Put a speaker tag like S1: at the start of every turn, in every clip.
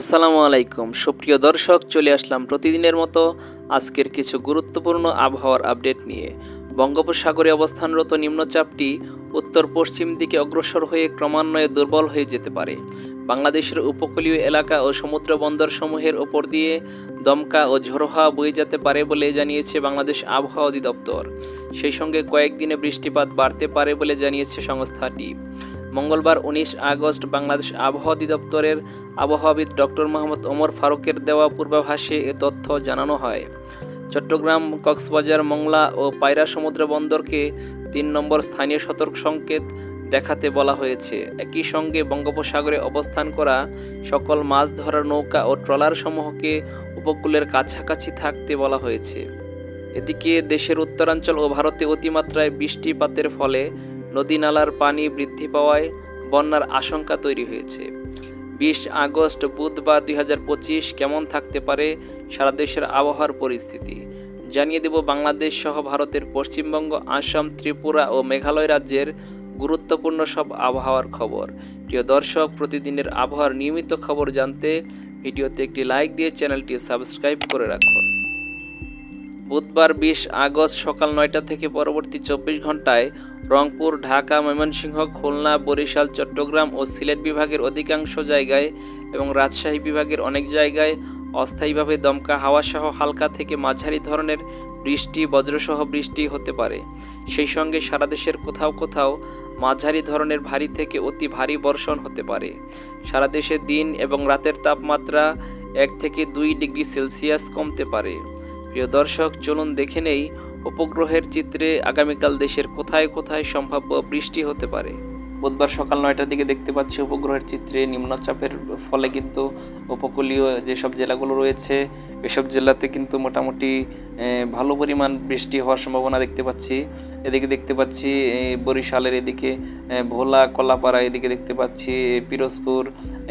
S1: আসসালামু আলাইকুম। সুপ্রিয় দর্শক, চলে আসলাম প্রতিদিনের মতো আজকের কিছু গুরুত্বপূর্ণ আবহাওয়ার আপডেট নিয়ে। বঙ্গোপসাগরে অবস্থানরত নিম্নচাপটি উত্তর পশ্চিম দিকে অগ্রসর হয়ে ক্রমান্বয়ে দুর্বল হয়ে যেতে পারে। বাংলাদেশের উপকূলীয় এলাকা ও সমুদ্র বন্দরসমূহের ওপর দিয়ে দমকা ও ঝোড়ো হাওয়া বয়ে যেতে পারে বলে জানিয়েছে বাংলাদেশ আবহাওয়া অধিদপ্তর। সেই সঙ্গে কয়েকদিনে বৃষ্টিপাত বাড়তে পারে বলে জানিয়েছে সংস্থাটি। মঙ্গলবার উনিশ আগস্ট বাংলাদেশ আবহাওয়া অধিদপ্তরের আবহাওয়াবিদ ডক্টর মোহাম্মদ ওমর ফারুকের দেওয়া পূর্বাভাসে এ তথ্য জানানো হয়। চট্টগ্রাম, কক্সবাজার, মংলা ও পায়রা সমুদ্র বন্দরকে তিন নম্বর স্থানীয় সতর্ক সংকেত দেখাতে বলা হয়েছে। একই সঙ্গে বঙ্গোপসাগরে অবস্থান করা সকল মাছ ধরার নৌকা ও ট্রলার সমূহকে উপকূলের কাছাকাছি থাকতে বলা হয়েছে। এদিকে দেশের উত্তরাঞ্চল ও ভারতে অতিমাত্রায় বৃষ্টিপাতের ফলে নদী নালার পানি বৃদ্ধি পাওয়ায় বন্যার আশঙ্কা তৈরি হয়েছে। বিশ আগস্ট বুধবার দুই হাজার পঁচিশ কেমন থাকতে পারে সারা দেশের আবহাওয়ার পরিস্থিতি? জানিয়ে দেব বাংলাদেশ সহ ভারতের পশ্চিমবঙ্গ, আসাম, ত্রিপুরা ও মেঘালয় রাজ্যের গুরুত্বপূর্ণ সব আবহাওয়ার খবর। প্রিয় দর্শক, প্রতিদিনের আবহাওয়ার নিয়মিত খবর জানতে ভিডিওতে একটি লাইক দিয়ে চ্যানেলটি সাবস্ক্রাইব করে রাখুন। বুধবার বিশ আগস্ট সকাল নয়টা থেকে পরবর্তী চব্বিশ ঘন্টায় রংপুর, ঢাকা, ময়মনসিংহ, খুলনা, বরিশাল, চট্টগ্রাম ও সিলেট বিভাগের অধিকাংশ জায়গায় এবং রাজশাহী বিভাগের অনেক জায়গায় অস্থায়ীভাবে দমকা হাওয়াসহ হালকা থেকে মাঝারি ধরনের বৃষ্টি, বজ্রসহ বৃষ্টি হতে পারে। সেই সঙ্গে সারা দেশের কোথাও কোথাও মাঝারি ধরনের ভারী থেকে অতি ভারী বর্ষণ হতে পারে। সারা দেশে দিন এবং রাতের তাপমাত্রা এক থেকে দুই ডিগ্রি সেলসিয়াস কমতে পারে। প্রিয় দর্শক, চলুন দেখে নেই উপগ্রহের চিত্রে আগামীকাল দেশের কোথায় কোথায় সম্ভাব্য বৃষ্টি হতে পারে। বুধবার সকাল নয়টার দিকে দেখতে পাচ্ছি উপগ্রহের চিত্রে নিম্নচাপের ফলে কিন্তু উপকূলীয় যেসব জেলাগুলো রয়েছে, এসব জেলাতে কিন্তু মোটামুটি ভালো পরিমাণ বৃষ্টি হওয়ার সম্ভাবনা দেখতে পাচ্ছি। এদিকে দেখতে পাচ্ছি বরিশালের এদিকে ভোলা, কলাপাড়া এদিকে দেখতে পাচ্ছি পিরোজপুর,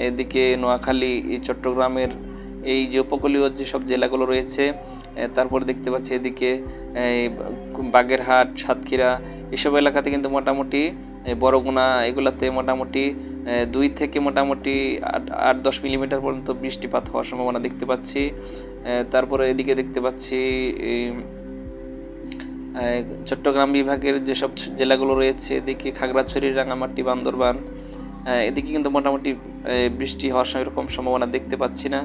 S1: এদিকে নোয়াখালী চট্টগ্রামের এই যে উপকূলীয় যেসব জেলাগুলো রয়েছে তারপর দেখতে পাচ্ছি এদিকে বাগেরহাট সাতক্ষীরা এসব এলাকাতে কিন্তু মোটামুটি এ, বরগুনা এগুলাতে মোটামুটি দুই থেকে মোটামুটি আট আট দশ মিলিমিটার পর্যন্ত বৃষ্টিপাত হওয়ার সম্ভাবনা দেখতে পাচ্ছি। তারপরে এদিকে দেখতে পাচ্ছি চট্টগ্রাম বিভাগের যেসব জেলাগুলো রয়েছে এদিকে খাগড়াছড়ি রাঙামাটি বান্দরবান এদিকে কিন্তু মোটামুটি বৃষ্টি হওয়ার সেরকম সম্ভাবনা দেখতে পাচ্ছি না।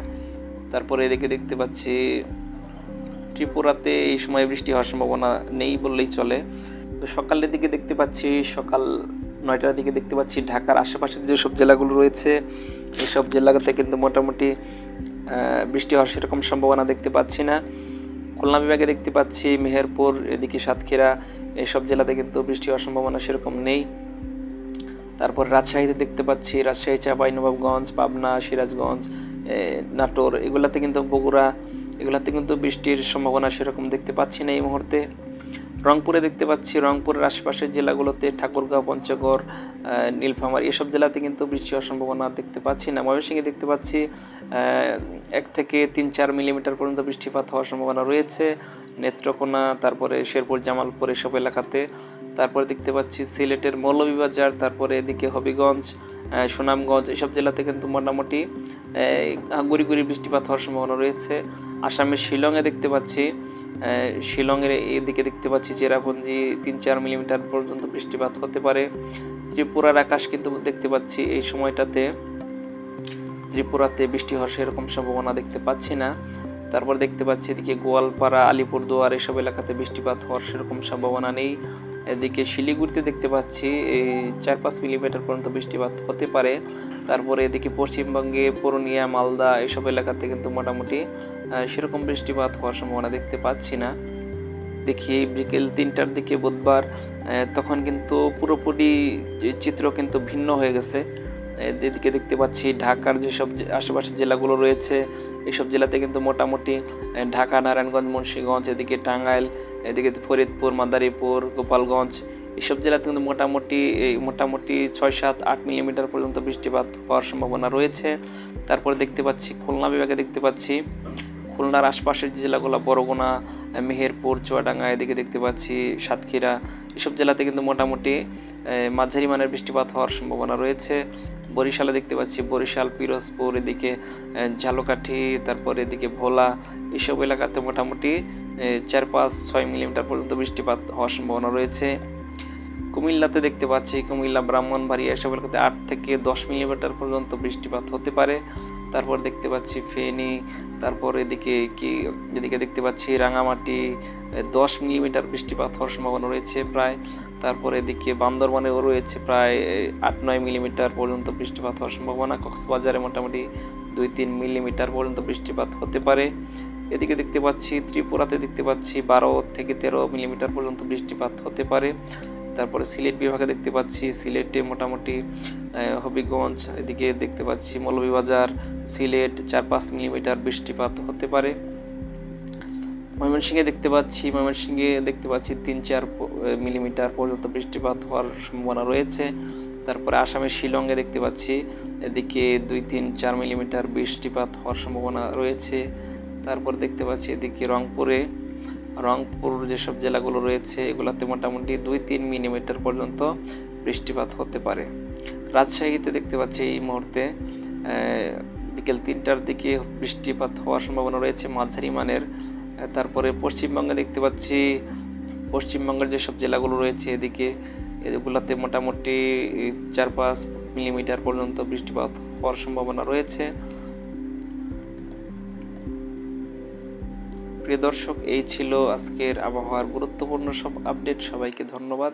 S1: তারপরে এদিকে দেখতে পাচ্ছি ত্রিপুরাতে এই সময় বৃষ্টি হওয়ার সম্ভাবনা নেই বললেই চলে। তো সকালের দিকে দেখতে পাচ্ছি, সকাল নয়টার দিকে দেখতে পাচ্ছি ঢাকার আশেপাশের যেসব জেলাগুলো রয়েছে এইসব জেলাতে কিন্তু মোটামুটি বৃষ্টি হওয়ার সেরকম সম্ভাবনা দেখতে পাচ্ছি না। খুলনা বিভাগে দেখতে পাচ্ছি, মেহেরপুর, এদিকে সাতক্ষীরা এইসব জেলাতে কিন্তু বৃষ্টি হওয়ার সম্ভাবনা সেরকম নেই। তারপর রাজশাহীতে দেখতে পাচ্ছি, রাজশাহী, চাপাই, নবাবগঞ্জ, পাবনা, সিরাজগঞ্জ নাটোর, এগুলাতে কিন্তু বগুড়া এগুলাতে কিন্তু বৃষ্টির সম্ভাবনা সেরকম দেখতে পাচ্ছি না এই মুহূর্তে। রংপুরে দেখতে পাচ্ছি, রংপুরের আশেপাশের জেলাগুলোতে ঠাকুরগাঁও, পঞ্চগড় নীলফামারী এসব জেলাতে কিন্তু বৃষ্টি হওয়ার সম্ভাবনা দেখতে পাচ্ছি না। ময়মনসিংহে দেখতে পাচ্ছি এক থেকে তিন চার মিলিমিটার পর্যন্ত বৃষ্টিপাত হওয়ার সম্ভাবনা রয়েছে। নেত্রকোনা, তারপরে শেরপুর, জামালপুর এসব এলাকাতে তারপরে দেখতে পাচ্ছি সিলেটের মৌলভীবাজার, তারপরে এদিকে হবিগঞ্জ সুনামগঞ্জ, এসব জেলাতে কিন্তু মোটামুটি গুড়ি গুড়ি বৃষ্টিপাত হওয়ার সম্ভাবনা রয়েছে। আসামের শিলংয়ে দেখতে পাচ্ছি শিলংয়ের এদিকে দেখতে পাচ্ছি চেরাপুঞ্জি তিন চার মিলিমিটার পর্যন্ত বৃষ্টিপাত হতে পারে। ত্রিপুরার আকাশ কিন্তু দেখতে পাচ্ছি এই সময়টাতে, ত্রিপুরাতে বৃষ্টি হওয়ার সেরকম সম্ভাবনা দেখতে পাচ্ছি না। তারপর দেখতে পাচ্ছি এদিকে গোয়ালপাড়া, আলিপুরদুয়ার, এসব এলাকাতে বৃষ্টিপাত হওয়ার সেরকম সম্ভাবনা নেই। এদিকে শিলিগুড়িতে দেখতে পাচ্ছি চার পাঁচ মিলিমিটার পর্যন্ত বৃষ্টিপাত হতে পারে। তারপরে এদিকে পশ্চিমবঙ্গে, পুরুলিয়া, মালদা এসব এলাকাতে কিন্তু মোটামুটি সেরকম বৃষ্টিপাত হওয়ার সম্ভাবনা দেখতে পাচ্ছি না। দেখি বিকেল তিনটার দিকে বুধবার তখন কিন্তু পুরোপুরি চিত্র কিন্তু ভিন্ন হয়ে গেছে। এদিকে দেখতে পাচ্ছি ঢাকার যেসব আশেপাশের জেলাগুলো রয়েছে, এসব জেলাতে কিন্তু মোটামুটি ঢাকা, নারায়ণগঞ্জ, মুন্সীগঞ্জ, এদিকে টাঙ্গাইল এদিকে ফরিদপুর, মাদারীপুর, গোপালগঞ্জ, এসব জেলাতে কিন্তু মোটামুটি মোটামুটি ছয় সাত আট মিলিমিটার পর্যন্ত বৃষ্টিপাত হওয়ার সম্ভাবনা রয়েছে। তারপরে দেখতে পাচ্ছি খুলনা বিভাগে দেখতে পাচ্ছি খুলনার আশপাশের জেলাগুলো, বরগুনা, মেহেরপুর, চুয়াডাঙ্গা, এদিকে দেখতে পাচ্ছি সাতক্ষীরা, এসব জেলাতে কিন্তু মোটামুটি মাঝারি মানের বৃষ্টিপাত হওয়ার সম্ভাবনা রয়েছে। বরিশালে দেখতে পাচ্ছি বরিশাল, পিরোজপুর, এদিকে ঝালকাঠি, তারপর এদিকে ভোলা, এসব এলাকাতে মোটামুটি চার পাঁচ ছয় মিলিমিটার পর্যন্ত বৃষ্টিপাত হওয়ার সম্ভাবনা রয়েছে। কুমিল্লাতে দেখতে পাচ্ছি কুমিল্লা, ব্রাহ্মণবাড়িয়া, এসব এলাকাতে আট থেকে দশ মিলিমিটার পর্যন্ত বৃষ্টিপাত হতে পারে। তারপর দেখতে পাচ্ছি ফেনি, তারপর এদিকে কি, এদিকে দেখতে পাচ্ছি রাঙামাটি দশ মিলিমিটার বৃষ্টিপাত হওয়ার সম্ভাবনা রয়েছে প্রায়। তারপর এদিকে বান্দরবানেও রয়েছে প্রায় আট নয় মিলিমিটার পর্যন্ত বৃষ্টিপাত হওয়ার সম্ভাবনা। কক্সবাজারে মোটামুটি দুই তিন মিলিমিটার পর্যন্ত বৃষ্টিপাত হতে পারে। এদিকে দেখতে পাচ্ছি ত্রিপুরাতে দেখতে পাচ্ছি বারো থেকে তেরো মিলিমিটার পর্যন্ত বৃষ্টিপাত হতে পারে। তারপরে সিলেট বিভাগে দেখতে পাচ্ছি, সিলেটে মোটামুটি হবিগঞ্জ, এদিকে দেখতে পাচ্ছি মৌলভীবাজার, সিলেট, চার পাঁচ মিলিমিটার বৃষ্টিপাত হতে পারে। ময়মনসিংহে দেখতে পাচ্ছি, ময়মনসিংহে দেখতে পাচ্ছি তিন চার মিলিমিটার পর্যন্ত বৃষ্টিপাত হওয়ার সম্ভাবনা রয়েছে। তারপরে আসামের শিলংয়ে দেখতে পাচ্ছি, এদিকে দুই তিন চার মিলিমিটার বৃষ্টিপাত হওয়ার সম্ভাবনা রয়েছে। তারপর দেখতে পাচ্ছি এদিকে রংপুরে রংপুর যেসব জেলাগুলো রয়েছে, এগুলাতে মোটামুটি দুই তিন মিলিমিটার পর্যন্ত বৃষ্টিপাত হতে পারে। রাজশাহীতে দেখতে পাচ্ছি এই মুহূর্তে বিকেল তিনটার দিকে বৃষ্টিপাত হওয়ার সম্ভাবনা রয়েছে মাঝারি মানের। তারপরে পশ্চিমবঙ্গে দেখতে পাচ্ছি, পশ্চিমবঙ্গের যেসব জেলাগুলো রয়েছে এদিকে, এগুলাতে মোটামুটি চার পাঁচ মিলিমিটার পর্যন্ত বৃষ্টিপাত হওয়ার সম্ভাবনা রয়েছে। প্রিয় দর্শক এই ছিল আজকের আবহাওয়ার গুরুত্বপূর্ণ সব আপডেট সবাইকে ধন্যবাদ।